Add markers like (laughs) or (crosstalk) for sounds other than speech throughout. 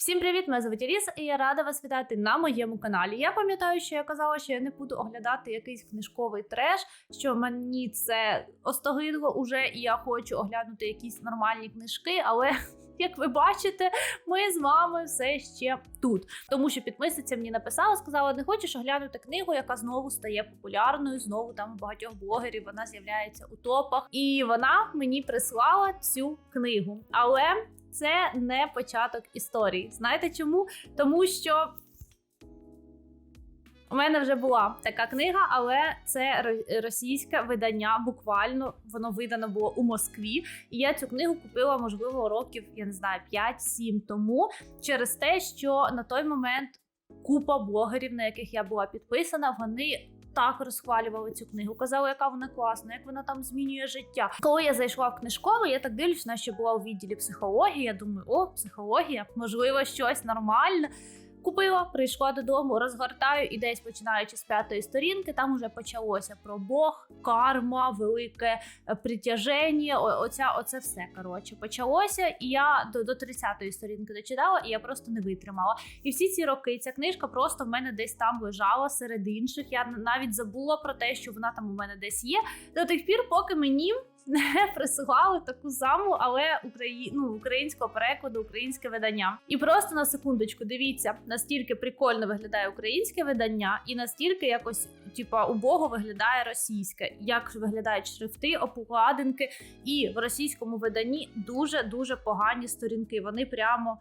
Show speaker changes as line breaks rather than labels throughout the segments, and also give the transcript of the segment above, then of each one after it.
Всім привіт! Мене звуть Аліса, і я рада вас вітати на моєму каналі. Я пам'ятаю, що я казала, що я не буду оглядати якийсь книжковий треш, що мені це остогидло уже, і я хочу оглянути якісь нормальні книжки, але. (laughs) Як ви бачите, ми з вами все ще тут. Тому що підписниця мені написала, сказала: не хочеш оглянути книгу, яка знову стає популярною. Знову там у багатьох блогерів вона з'являється у топах. І вона мені прислала цю книгу. Але це не початок історії. Знаєте чому? Тому що. У мене вже була така книга, але це російське видання. Буквально воно видано було у Москві. І я цю книгу купила, можливо, років, я не знаю, 5-7 тому, через те, що на той момент купа блогерів, на яких я була підписана, вони. Так розхвалювали цю книгу, казали, яка вона класна, як вона там змінює життя. Коли я зайшла в книжкову, я так дивлюсь, вона була у відділі психології. Я думаю, о, психологія, можливо, щось нормальне. Купила, прийшла додому, розгортаю і десь починаючи з п'ятої сторінки, там уже почалося про Бог, карма, велике е, притяження. Оця, оце все коротше почалося. І я до, до 30-ї сторінки дочитала, і я просто не витримала. І всі ці роки ця книжка просто в мене десь там лежала серед інших. Я навіть забула про те, що вона там у мене десь є. До тих пір, поки мені не (laughs) присилали таку саму, але Украї... ну, українського перекладу, українське видання. І просто на секундочку, дивіться, настільки прикольно виглядає українське видання, і настільки якось, типа, убого виглядає російське, як виглядають шрифти, обкладинки. І в російському виданні дуже дуже погані сторінки. Вони прямо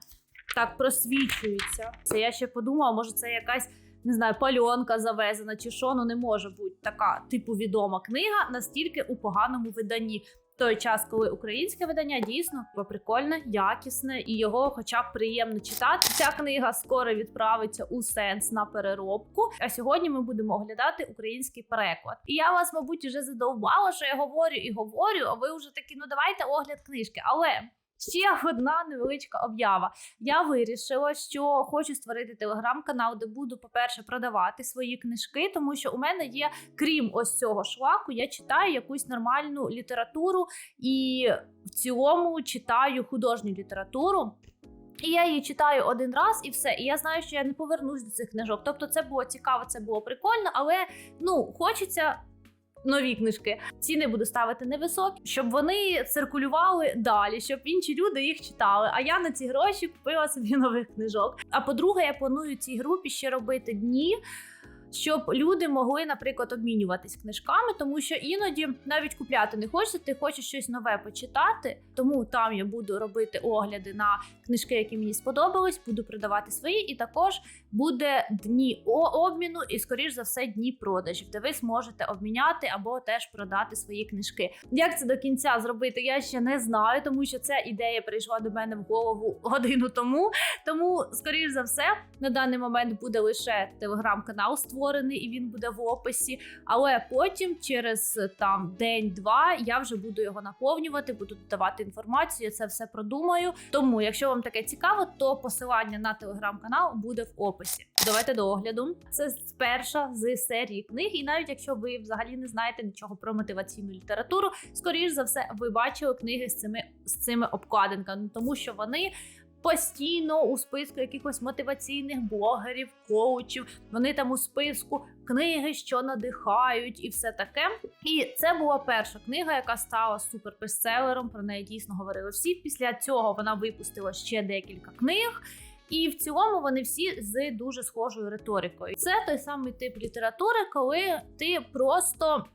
так просвічуються. Це я ще подумала, може, це якась. Не знаю, пальонка завезена чи що, ну не може бути така типу відома книга настільки у поганому виданні. Той час, коли українське видання дійсно прикольне, якісне і його, хоча б приємно читати. Ця книга скоро відправиться у сенс на переробку. А сьогодні ми будемо оглядати український переклад. І я вас, мабуть, вже задовбала, що я говорю і говорю. А ви вже такі, ну давайте огляд книжки. Але ще одна невеличка об'ява. Я вирішила, що хочу створити телеграм-канал, де буду, по-перше, продавати свої книжки, тому що у мене є, крім ось цього шлаку, я читаю якусь нормальну літературу і в цілому читаю художню літературу. І я її читаю один раз і все. І я знаю, що я не повернусь до цих книжок. Тобто, це було цікаво, це було прикольно, але ну хочеться. Нові книжки ціни буду ставити невисокі, щоб вони циркулювали далі, щоб інші люди їх читали. А я на ці гроші купила собі (laughs) нових книжок. А по-друге, я планую цій групі ще робити дні. Щоб люди могли, наприклад, обмінюватись книжками, тому що іноді навіть купляти не хочеться, ти хочеш щось нове почитати. Тому там я буду робити огляди на книжки, які мені сподобались, буду продавати свої, і також буде дні обміну і, скоріш за все, дні продажів, де ви зможете обміняти або теж продати свої книжки. Як це до кінця зробити, я ще не знаю, тому що ця ідея прийшла до мене в голову годину тому. Тому, скоріш за все, на даний момент буде лише телеграм-канал створений, і він буде в описі. Але потім, через там день-два, я вже буду його наповнювати, буду додавати інформацію. Я це все продумаю. Тому, якщо вам таке цікаво, то посилання на телеграм-канал буде в описі. Давайте до огляду. Це перша з серії книг, і навіть якщо ви взагалі не знаєте нічого про мотиваційну літературу, скоріш за все, ви бачили книги з цими з цими обкладинками, тому що вони постійно у списку якихось мотиваційних блогерів, коучів. Вони там у списку книги, що надихають, і все таке. І це була перша книга, яка стала супербестселером. Про неї дійсно говорили всі. Після цього вона випустила ще декілька книг. І в цілому вони всі з дуже схожою риторикою. Це той самий тип літератури, коли ти просто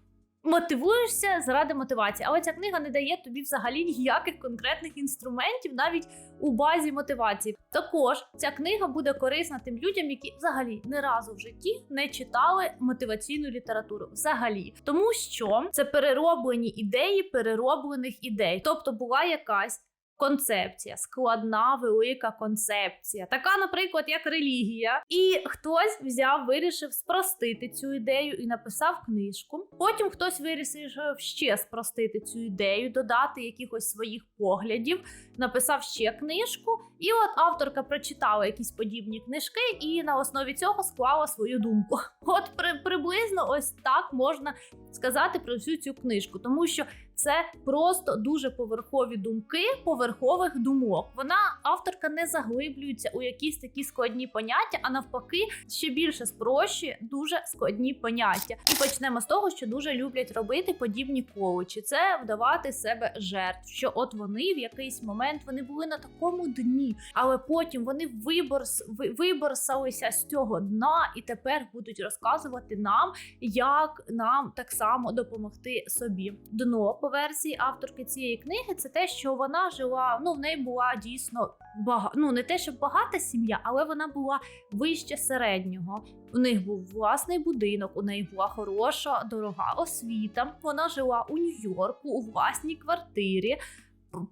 мотивуєшся заради мотивації. Але ця книга не дає тобі взагалі ніяких конкретних інструментів, навіть у базі мотивації. Також ця книга буде корисна тим людям, які взагалі не разу в житті не читали мотиваційну літературу. Взагалі, тому що це перероблені ідеї перероблених ідей, тобто була якась. Концепція, складна велика концепція, така, наприклад, як релігія. І хтось взяв, вирішив спростити цю ідею і написав книжку. Потім хтось вирішив ще спростити цю ідею, додати якихось своїх поглядів, написав ще книжку. І от авторка прочитала якісь подібні книжки, і на основі цього склала свою думку. (laughs) От при, приблизно ось так можна сказати про всю цю книжку, тому що це просто дуже поверхові думки поверхових думок. Вона авторка не заглиблюється у якісь такі складні поняття, а навпаки, ще більше спрощує дуже складні поняття. І почнемо з того, що дуже люблять робити подібні коучі. Це вдавати себе жертв. Що от вони в якийсь момент вони були на такому дні, але потім вони виборс, ви- виборсалися з цього дна і тепер будуть розказувати нам, як нам так само допомогти собі. Дно по версії авторки цієї книги це те, що вона жила. Ну в неї була дійсно бага... ну не те, щоб багата сім'я, але вона була вище середнього. У них був власний будинок, у неї була хороша, дорога освіта. Вона жила у Нью-Йорку у власній квартирі,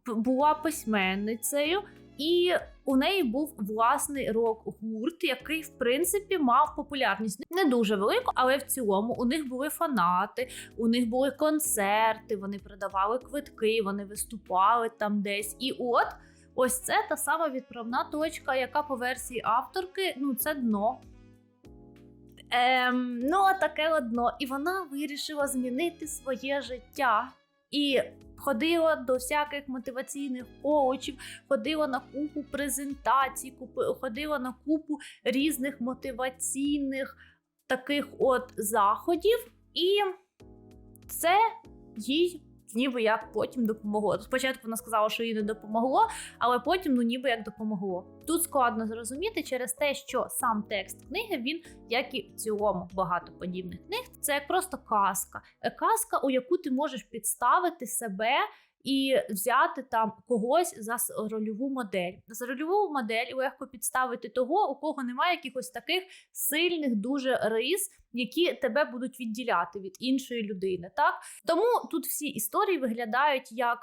була письменницею. І у неї був власний рок-гурт, який, в принципі, мав популярність не дуже велику, але в цілому у них були фанати, у них були концерти, вони продавали квитки, вони виступали там десь. І от ось це та сама відправна точка, яка по версії авторки, ну це дно. Ем, ну, а таке от дно. І вона вирішила змінити своє життя. І ходила до всяких мотиваційних коучів, ходила на купу презентацій, ходила на купу різних мотиваційних таких от заходів, і це їй ніби як потім допомогло. Спочатку вона сказала, що їй не допомогло, але потім ну ніби як допомогло. Тут складно зрозуміти через те, що сам текст книги він, як і в цілому багато подібних книг, це як просто казка. Е, Казка, у яку ти можеш підставити себе. І взяти там когось за рольову модель. За рольову модель легко підставити того, у кого немає якихось таких сильних дуже рис, які тебе будуть відділяти від іншої людини. Так тому тут всі історії виглядають як: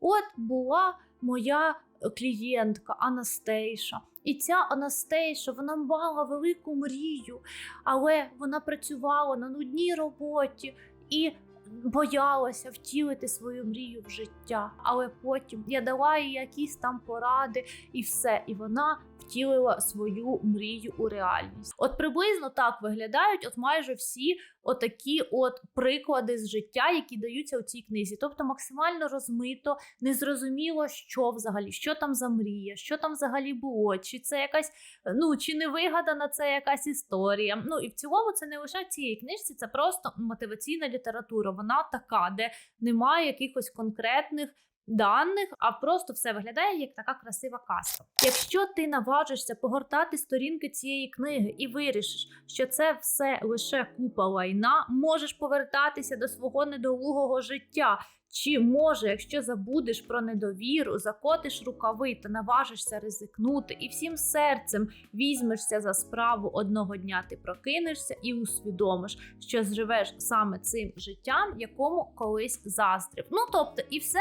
от була моя клієнтка Анастейша. І ця Анастейша вона мала велику мрію, але вона працювала на нудній роботі і боялася втілити свою мрію в життя. Але потім я дала їй якісь там поради, і все. І вона втілила свою мрію у реальність. От приблизно так виглядають, от майже всі отакі от приклади з життя, які даються у цій книзі. Тобто максимально розмито, незрозуміло, що взагалі, що там за мрія, що там взагалі було, чи це якась, ну чи не вигадана це якась історія. Ну і в цілому це не лише в цій книжці, це просто мотиваційна література. Вона така, де немає якихось конкретних. Даних, а просто все виглядає як така красива казка. Якщо ти наважишся погортати сторінки цієї книги і вирішиш, що це все лише купа лайна, можеш повертатися до свого недолугого життя. Чи може, якщо забудеш про недовіру, закотиш рукави та наважишся ризикнути, і всім серцем візьмешся за справу одного дня, ти прокинешся і усвідомиш, що зживеш саме цим життям, якому колись заздрив. Ну тобто, і все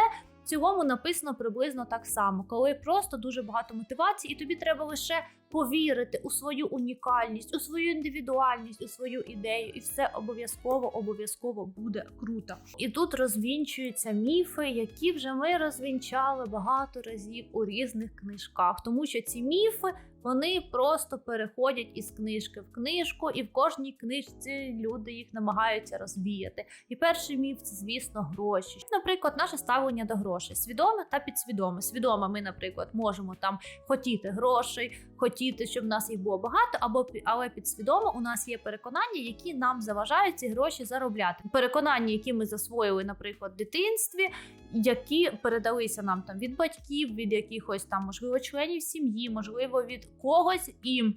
в цілому написано приблизно так само, коли просто дуже багато мотивації, і тобі треба лише повірити у свою унікальність, у свою індивідуальність, у свою ідею, і все обов'язково обов'язково буде круто. І тут розвінчуються міфи, які вже ми розвінчали багато разів у різних книжках, тому що ці міфи. Вони просто переходять із книжки в книжку, і в кожній книжці люди їх намагаються розвіяти. І перший міф це, звісно, гроші. Наприклад, наше ставлення до грошей свідоме та підсвідоме. Свідоме, ми, наприклад, можемо там хотіти грошей, хотіти, щоб в нас їх було багато, або але підсвідомо у нас є переконання, які нам заважають ці гроші заробляти. Переконання, які ми засвоїли, наприклад, в дитинстві, які передалися нам там від батьків, від якихось там, можливо, членів сім'ї, можливо, від когось і.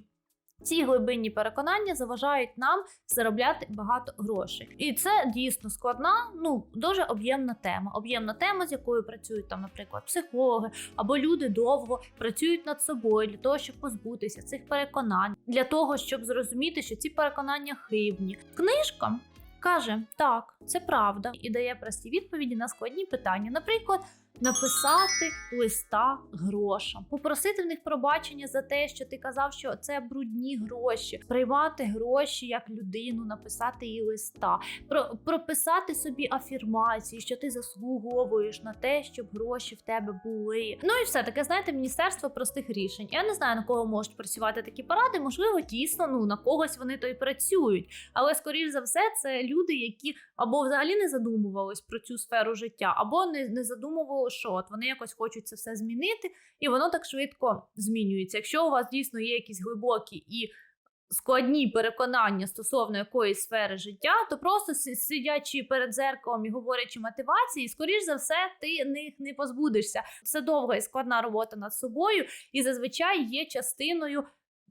Ці глибинні переконання заважають нам заробляти багато грошей, і це дійсно складна, ну дуже об'ємна тема. Об'ємна тема, з якою працюють там, наприклад, психологи або люди довго працюють над собою для того, щоб позбутися цих переконань, для того, щоб зрозуміти, що ці переконання хибні. Книжка каже: так, це правда, і дає прості відповіді на складні питання. Наприклад, написати листа грошам, попросити в них пробачення за те, що ти казав, що це брудні гроші, приймати гроші як людину, написати їй листа, про, прописати собі афірмації, що ти заслуговуєш на те, щоб гроші в тебе були. Ну і все таке, знаєте, міністерство простих рішень. Я не знаю на кого можуть працювати такі поради. Можливо, дійсно ну на когось вони то й працюють. Але скоріш за все, це люди, які або взагалі не задумувались про цю сферу життя, або не, не задумували, що от вони якось хочуть це все змінити, і воно так швидко змінюється. Якщо у вас дійсно є якісь глибокі і складні переконання стосовно якоїсь сфери життя, то просто сидячи перед зеркалом і говорячи мотивації, скоріш за все, ти них не позбудешся. Це довга і складна робота над собою, і зазвичай є частиною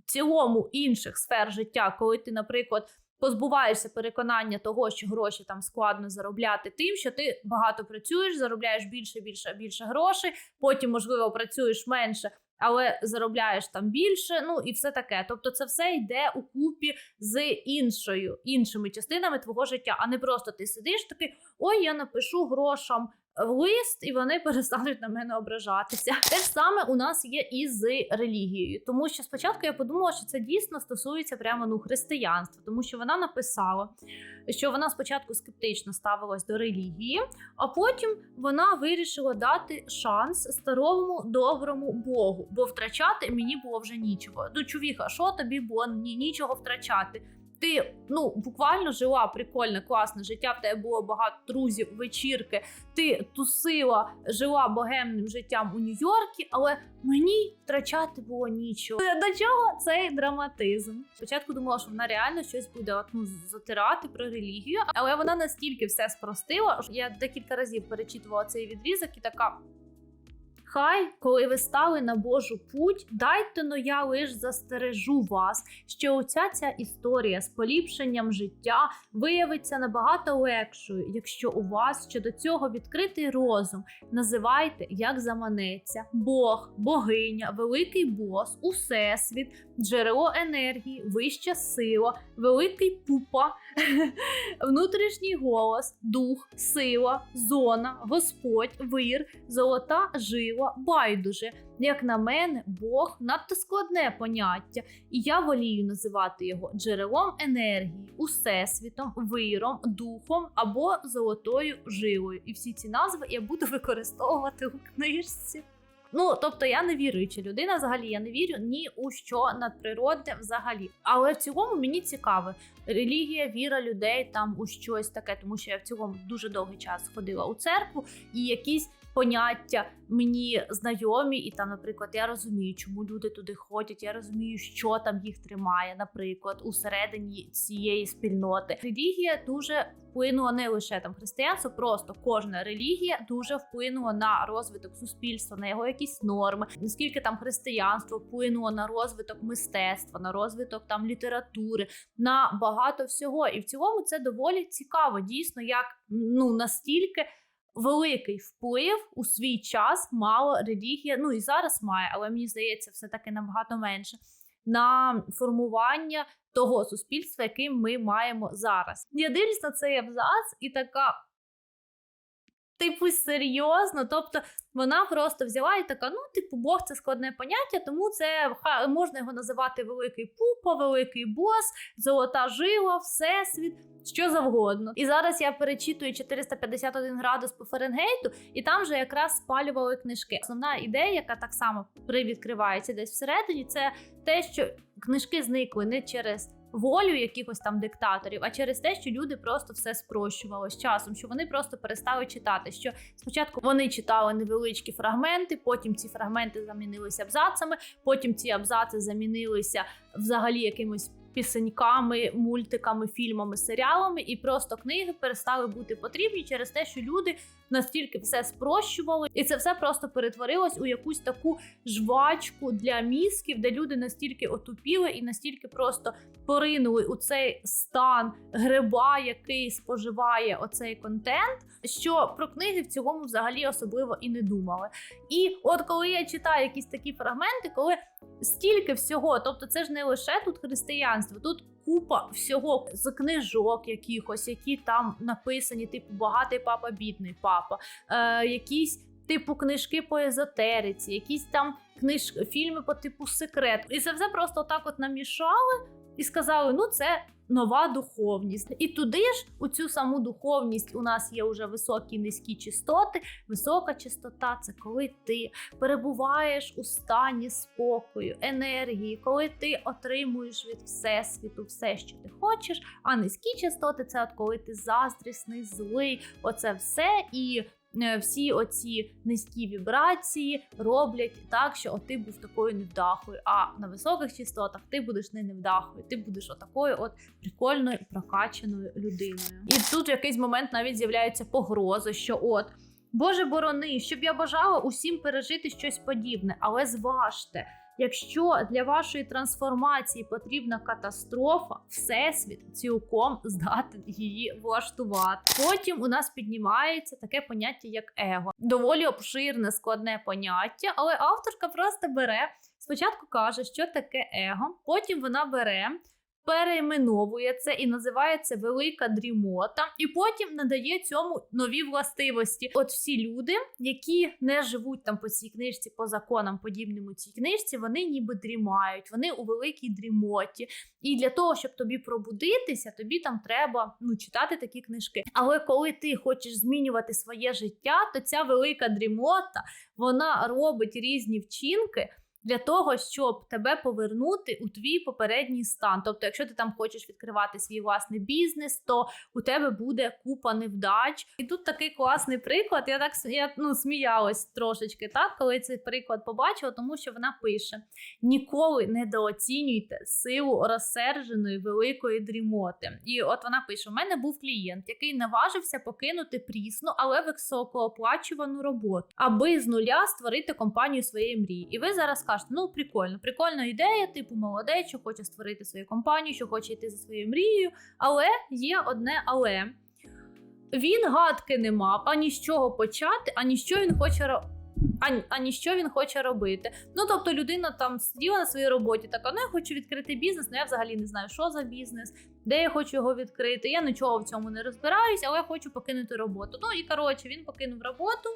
цілому інших сфер життя, коли ти, наприклад. Позбуваєшся переконання того, що гроші там складно заробляти, тим, що ти багато працюєш, заробляєш більше, більше, більше грошей. Потім, можливо, працюєш менше, але заробляєш там більше. Ну і все таке. Тобто, це все йде у купі з іншою іншими частинами твого життя, а не просто ти сидиш такий: ой, я напишу грошам. Лист, і вони перестануть на мене ображатися. (laughs) Те ж саме у нас є і з релігією, тому що спочатку я подумала, що це дійсно стосується прямо ну християнства, тому що вона написала, що вона спочатку скептично ставилась до релігії, а потім вона вирішила дати шанс старому доброму Богу, бо втрачати мені було вже нічого. Ну, чувіха, що тобі було ні, нічого втрачати? Ти ну буквально жила прикольне, класне життя. В тебе було багато друзів, вечірки. Ти тусила, жила богемним життям у Нью-Йоркі, але мені втрачати було нічого. До чого цей драматизм? Спочатку думала, що вона реально щось буде ну, затирати про релігію, але вона настільки все спростила. що Я декілька разів перечитувала цей відрізок і така. Хай, коли ви стали на Божу путь, дайте но я лиш застережу вас, що оця ця історія з поліпшенням життя виявиться набагато легшою, якщо у вас щодо цього відкритий розум. Називайте, як заманеться, Бог, богиня, великий бос, усесвіт, джерело енергії, вища сила, великий пупа, (laughs) внутрішній голос, дух, сила, зона, Господь, вир, золота жила, байдуже. Як на мене, Бог надто складне поняття, і я волію називати його джерелом енергії, усесвітом, виром, духом або золотою жилою. І всі ці назви я буду використовувати у книжці. Ну, тобто я не віруюча людина, взагалі я не вірю ні у що надприродне взагалі. Але в цілому мені цікаво, релігія, віра людей там у щось таке, тому що я в цілому дуже довгий час ходила у церкву, і якісь поняття мені знайомі, і там, наприклад, я розумію, чому люди туди ходять. Я розумію, що там їх тримає, наприклад, усередині цієї спільноти. Релігія дуже вплинула не лише там християнство, просто кожна релігія дуже вплинула на розвиток суспільства, на його якісь норми. Наскільки там християнство вплинуло на розвиток мистецтва, на розвиток там літератури, на багато всього. І в цілому це доволі цікаво, дійсно, як ну настільки. Великий вплив у свій час мала релігія, ну і зараз має, але мені здається, все таки набагато менше на формування того суспільства, яким ми маємо зараз. Я дивлюсь на цей абзац і така. Типу, серйозно, тобто вона просто взяла і така: ну, типу, Бог це складне поняття, тому це можна його називати великий пупа, великий бос, золота жила, всесвіт, що завгодно. І зараз я перечитую 451 градус по Фаренгейту, і там вже якраз спалювали книжки. Основна ідея, яка так само привідкривається десь всередині, це те, що книжки зникли не через волю якихось там диктаторів, а через те, що люди просто все спрощували з часом, що вони просто перестали читати. Що спочатку вони читали невеличкі фрагменти, потім ці фрагменти замінилися абзацами, потім ці абзаци замінилися взагалі якимось. Пісеньками, мультиками, фільмами, серіалами, і просто книги перестали бути потрібні через те, що люди настільки все спрощували, і це все просто перетворилось у якусь таку жвачку для мізків, де люди настільки отупіли і настільки просто поринули у цей стан гриба, який споживає оцей контент, що про книги в цілому взагалі особливо і не думали. І от коли я читаю якісь такі фрагменти, коли стільки всього, тобто це ж не лише тут християнство, тут купа всього з книжок якихось, які там написані, типу багатий папа, бідний папа, е, якісь типу книжки по езотериці, якісь там книж... фільми по типу секрет. І це все просто так от намішали і сказали: ну це нова духовність. І туди ж у цю саму духовність у нас є вже високі і низькі частоти. Висока частота це коли ти перебуваєш у стані спокою, енергії, коли ти отримуєш від всесвіту все, що ти хочеш. А низькі частоти це от коли ти заздрісний, злий, оце все і. Е, Всі оці низькі вібрації роблять так, що от ти був такою невдахою. А на високих частотах ти будеш не невдахою, ти будеш отакою от прикольною прокачаною людиною. І тут в якийсь момент навіть з'являється погроза, що от. Боже борони, щоб я бажала усім пережити щось подібне, але зважте, якщо для вашої трансформації потрібна катастрофа, всесвіт цілком здатен її влаштувати. Потім у нас піднімається таке поняття, як его. Доволі обширне, складне поняття, але авторка просто бере. Спочатку каже, що таке его, потім вона бере перейменовує це і називає це велика дрімота, і потім надає цьому нові властивості. От всі люди, які не живуть там по цій книжці, по законам подібним у цій книжці, вони ніби дрімають, вони у великій дрімоті. І для того, щоб тобі пробудитися, тобі там треба ну, читати такі книжки. Але коли ти хочеш змінювати своє життя, то ця велика дрімота вона робить різні вчинки для того, щоб тебе повернути у твій попередній стан. Тобто, якщо ти там хочеш відкривати свій власний бізнес, то у тебе буде купа невдач. І тут такий класний приклад. Я так я, ну, сміялась трошечки, так, коли цей приклад побачила, тому що вона пише: ніколи недооцінюйте силу розсерженої великої дрімоти. І от вона пише: у мене був клієнт, який наважився покинути прісну, але високооплачувану роботу, аби з нуля створити компанію своєї мрії. І ви зараз кажете, ну прикольно, прикольна ідея, типу молодець, що хоче створити свою компанію, що хоче йти за своєю мрією. Але є одне але. Він гадки не мав ані з чого почати, ані що він хоче ро- ані, ані що він хоче робити. Ну тобто людина там сиділа на своїй роботі, така ну я хочу відкрити бізнес, ну я взагалі не знаю, що за бізнес, де я хочу його відкрити. Я нічого в цьому не розбираюсь, але я хочу покинути роботу. Ну і коротше, він покинув роботу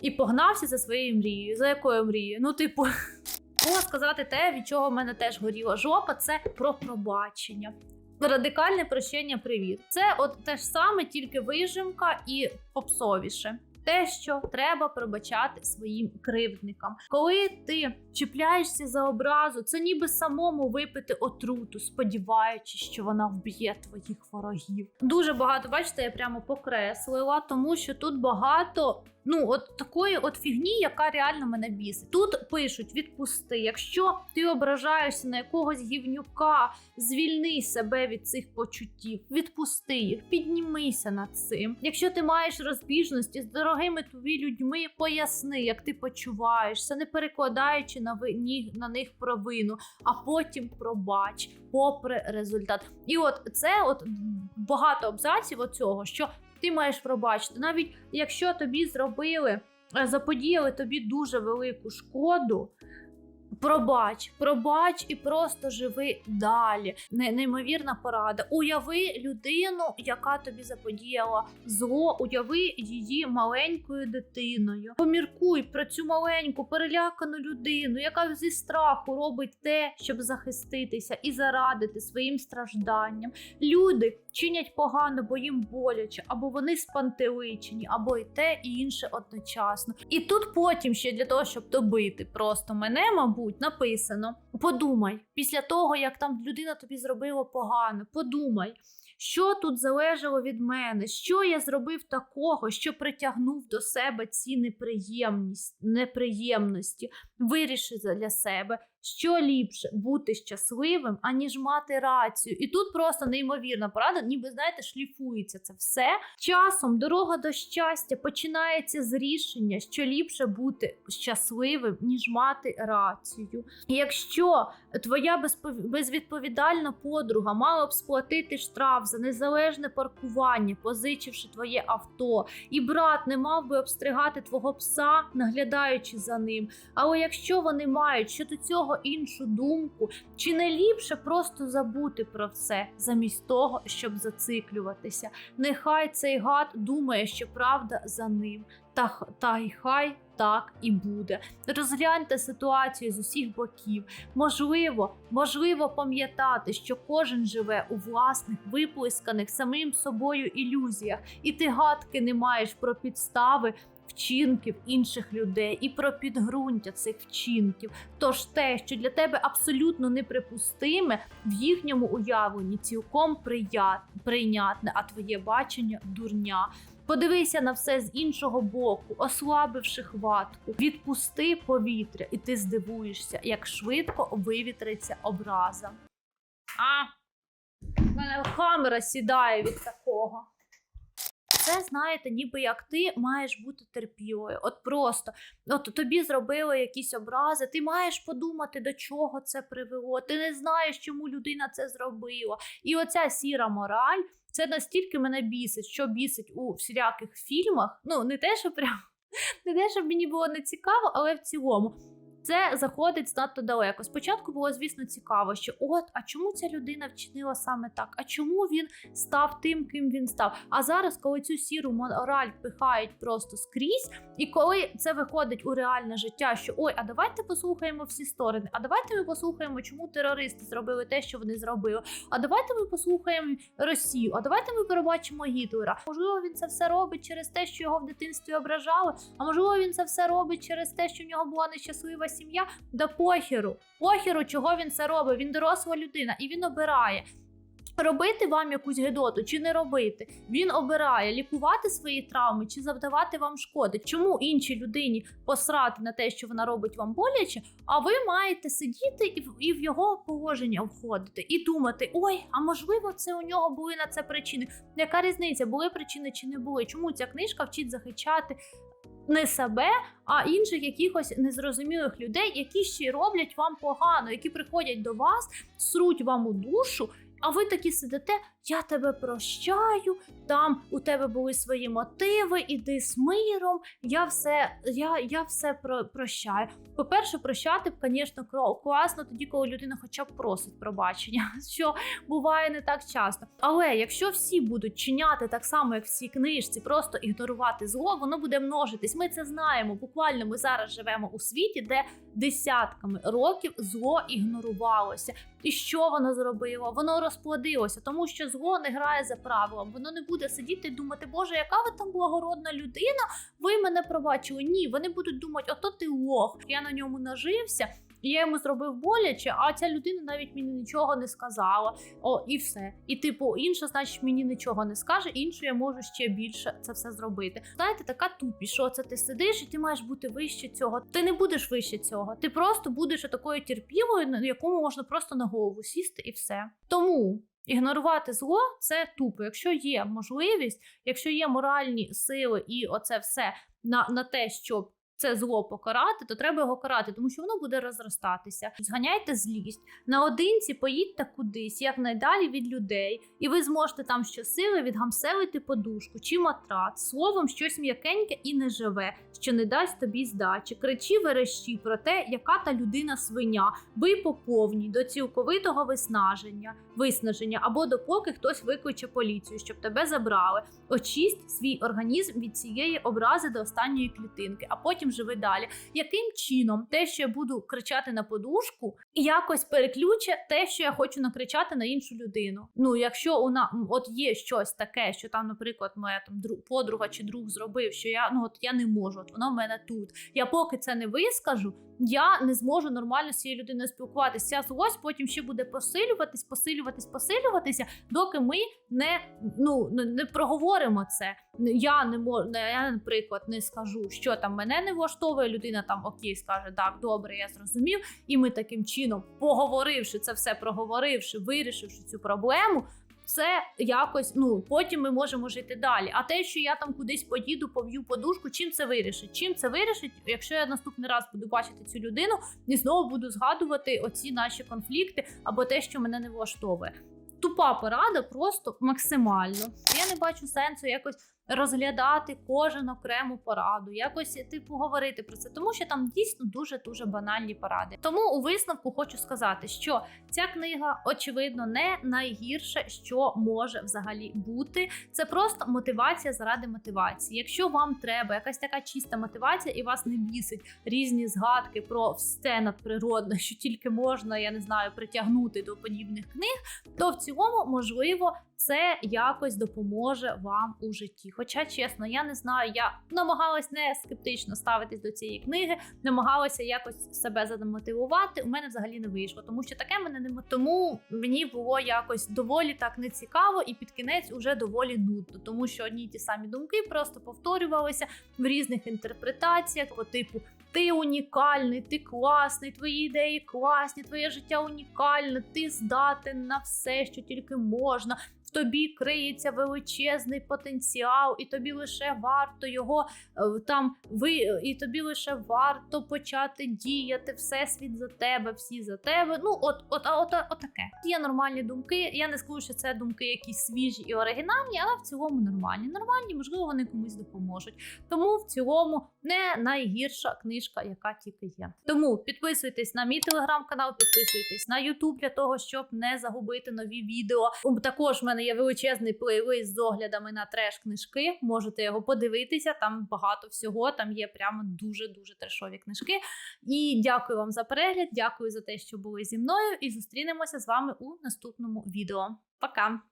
і погнався за своєю мрією. За якою мрією? Ну, типу. (laughs) Можна сказати те, від чого в мене теж горіла жопа, це про пробачення. Радикальне прощення привіт. Це от те ж саме, тільки вижимка і попсовіше. Те, що треба пробачати своїм кривдникам. Коли ти чіпляєшся за образу, це ніби самому випити отруту, сподіваючись, що вона вб'є твоїх ворогів. Дуже багато, бачите, я прямо покреслила, тому що тут багато. Ну, от такої от фігні, яка реально мене бісить. Тут пишуть: відпусти. Якщо ти ображаєшся на якогось гівнюка, звільни себе від цих почуттів, відпусти їх, піднімися над цим. Якщо ти маєш розбіжності з дорогими тобі людьми, поясни, як ти почуваєшся, не перекладаючи на ви на них провину, а потім пробач, попри результат. І от це от багато абзаців оцього, що ти маєш пробачити, навіть якщо тобі зробили, е, заподіяли тобі дуже велику шкоду. Пробач, пробач і просто живи далі. Неймовірна порада. Уяви людину, яка тобі заподіяла зло, уяви її маленькою дитиною. Поміркуй про цю маленьку перелякану людину, яка зі страху робить те, щоб захиститися і зарадити своїм стражданням. Люди чинять погано, бо їм боляче, або вони спантеличені, або і те, і інше одночасно. І тут потім ще для того, щоб добити просто мене, мабуть, написано: подумай, після того, як там людина тобі зробила погано, подумай. Що тут залежало від мене? Що я зробив такого, що притягнув до себе ці неприємності? Виріши за- для себе, що ліпше бути щасливим, аніж мати рацію. І тут просто неймовірна порада, ніби знаєте, шліфується це все. Часом дорога до щастя починається з рішення, що ліпше бути щасливим, ніж мати рацію. І якщо твоя безвідповідальна подруга мала б сплатити штраф за незалежне паркування, позичивши твоє авто, і брат не мав би обстригати твого пса, наглядаючи за ним. Але якщо вони мають щодо цього іншу думку, чи не ліпше просто забути про все, замість того, щоб зациклюватися? Нехай цей гад думає, що правда за ним, та, та й хай так і буде. Розгляньте ситуацію з усіх боків. Можливо, можливо пам'ятати, що кожен живе у власних виплесканих самим собою ілюзіях, і ти гадки не маєш про підстави. Вчинків інших людей і про підґрунтя цих вчинків. Тож те, що для тебе абсолютно неприпустиме, в їхньому уявленні цілком прийнятне, а твоє бачення дурня. Подивися на все з іншого боку, ослабивши хватку, відпусти повітря, і ти здивуєшся, як швидко вивітриться образа. А, в мене камера сідає від такого. Це знаєте, ніби як ти маєш бути терпілою. От просто от тобі зробили якісь образи, ти маєш подумати, до чого це привело. Ти не знаєш, чому людина це зробила. І оця сіра мораль. Це настільки мене бісить, що бісить у всіляких фільмах. Ну, не те, що прям (laughs) не те, щоб мені було не цікаво, але в цілому. Це заходить занадто далеко. Спочатку було, звісно, цікаво, що от, а чому ця людина вчинила саме так? А чому він став тим, ким він став? А зараз, коли цю сіру мораль пихають просто скрізь, і коли це виходить у реальне життя, що ой, а давайте послухаємо всі сторони, а давайте ми послухаємо, чому терористи зробили те, що вони зробили. А давайте ми послухаємо Росію, а давайте ми перебачимо Гітлера. Можливо, він це все робить через те, що його в дитинстві ображали. А можливо, він це все робить через те, що в нього була нещаслива сім'я. Да похеру, похеру, чого він це робить. Він доросла людина і він обирає. Робити вам якусь гидоту чи не робити, він обирає лікувати свої травми чи завдавати вам шкоди. Чому іншій людині посрати на те, що вона робить вам боляче, а ви маєте сидіти і в, і в його положення входити і думати: ой, а можливо, це у нього були на це причини. Яка різниця, були причини чи не були? Чому ця книжка вчить захищати не себе, а інших якихось незрозумілих людей, які ще роблять вам погано, які приходять до вас, сруть вам у душу. А ви такі сидите, я тебе прощаю, там у тебе були свої мотиви, іди з миром, я все, я, я все про, прощаю. По-перше, прощати б, звісно, класно тоді, коли людина хоча б просить пробачення, (laughs) що буває не так часто. Але якщо всі будуть чиняти так само, як в цій книжці, просто ігнорувати зло, воно буде множитись. Ми це знаємо. Буквально ми зараз живемо у світі, де десятками років зло ігнорувалося. І що воно зробило? Воно розплодилося, тому що зло не грає за правилом. Воно не буде сидіти і думати, Боже, яка ви там благородна людина, ви мене пробачили. Ні, вони будуть думати, ото ти лох. Я на ньому нажився. Я йому зробив боляче, а ця людина навіть мені нічого не сказала. О, і все. І типу, інша, значить, мені нічого не скаже, іншу я можу ще більше це все зробити. Знаєте, така тупість, що це ти сидиш і ти маєш бути вище цього. Ти не будеш вище цього. Ти просто будеш такою терпілою, на якому можна просто на голову сісти, і все. Тому. Ігнорувати зло це тупо. Якщо є можливість, якщо є моральні сили і оце все на, на те, щоб це зло покарати, то треба його карати, тому що воно буде розростатися. Зганяйте злість наодинці, поїдьте кудись, якнайдалі від людей, і ви зможете там щосили відгамселити подушку чи матрац, словом, щось м'якеньке і неживе, що не дасть тобі здачі. Кричі верещі про те, яка та людина свиня, бий по повній до цілковитого виснаження, виснаження, або допоки хтось викличе поліцію, щоб тебе забрали. Очисть свій організм від цієї образи до останньої клітинки, а потім живи далі. Яким чином те, що я буду кричати на подушку, якось переключе те, що я хочу накричати на іншу людину? Ну, якщо у на от є щось таке, що там, наприклад, моя там друг, подруга чи друг зробив, що я ну от я не можу, от воно в мене тут. Я поки це не вискажу, я не зможу нормально з цією людиною спілкуватися. Ця злость потім ще буде посилюватись, посилюватись, посилюватися, доки ми не ну не проговоримо це. Я не можу, я, наприклад, не скажу, що там мене не влаштовує. Людина там окей, скаже, так, добре, я зрозумів. І ми таким чином, поговоривши це все, проговоривши, вирішивши цю проблему. Це якось, ну потім ми можемо жити далі. А те, що я там кудись поїду, поб'ю подушку, чим це вирішить? Чим це вирішить, якщо я наступний раз буду бачити цю людину і знову буду згадувати оці наші конфлікти або те, що мене не влаштовує. Тупа порада, просто максимально. Я не бачу сенсу якось розглядати кожен окрему пораду, якось типу говорити про це, тому що там дійсно дуже дуже банальні поради. Тому у висновку хочу сказати, що ця книга очевидно не найгірше, що може взагалі бути. Це просто мотивація заради мотивації. Якщо вам треба якась така чиста мотивація, і вас не бісить різні згадки про все надприродне, що тільки можна, я не знаю, притягнути до подібних книг, то в цілому можливо. Це якось допоможе вам у житті. Хоча, чесно, я не знаю, я намагалась не скептично ставитись до цієї книги, намагалася якось себе замотивувати. У мене взагалі не вийшло, тому що таке мене не тому мені було якось доволі так нецікаво, і під кінець уже доволі нудно, тому що одні й ті самі думки просто повторювалися в різних інтерпретаціях, по типу. Ти унікальний, ти класний, твої ідеї класні, твоє життя унікальне, ти здатен на все, що тільки можна. Тобі криється величезний потенціал, і тобі лише варто його е, там ви, і тобі лише варто почати діяти. Всесвіт за тебе, всі за тебе. Ну, от, от, от, от таке. Є нормальні думки. Я не скажу, що це думки якісь свіжі і оригінальні, але в цілому нормальні. Нормальні, можливо, вони комусь допоможуть. Тому в цілому не найгірша книжка, яка тільки є. Тому підписуйтесь на мій телеграм-канал, підписуйтесь на Ютуб для того, щоб не загубити нові відео. Також в є величезний плейлист з оглядами на треш книжки. Можете його подивитися. Там багато всього. Там є прямо дуже дуже трешові книжки. І дякую вам за перегляд. Дякую за те, що були зі мною. І зустрінемося з вами у наступному відео. Пока!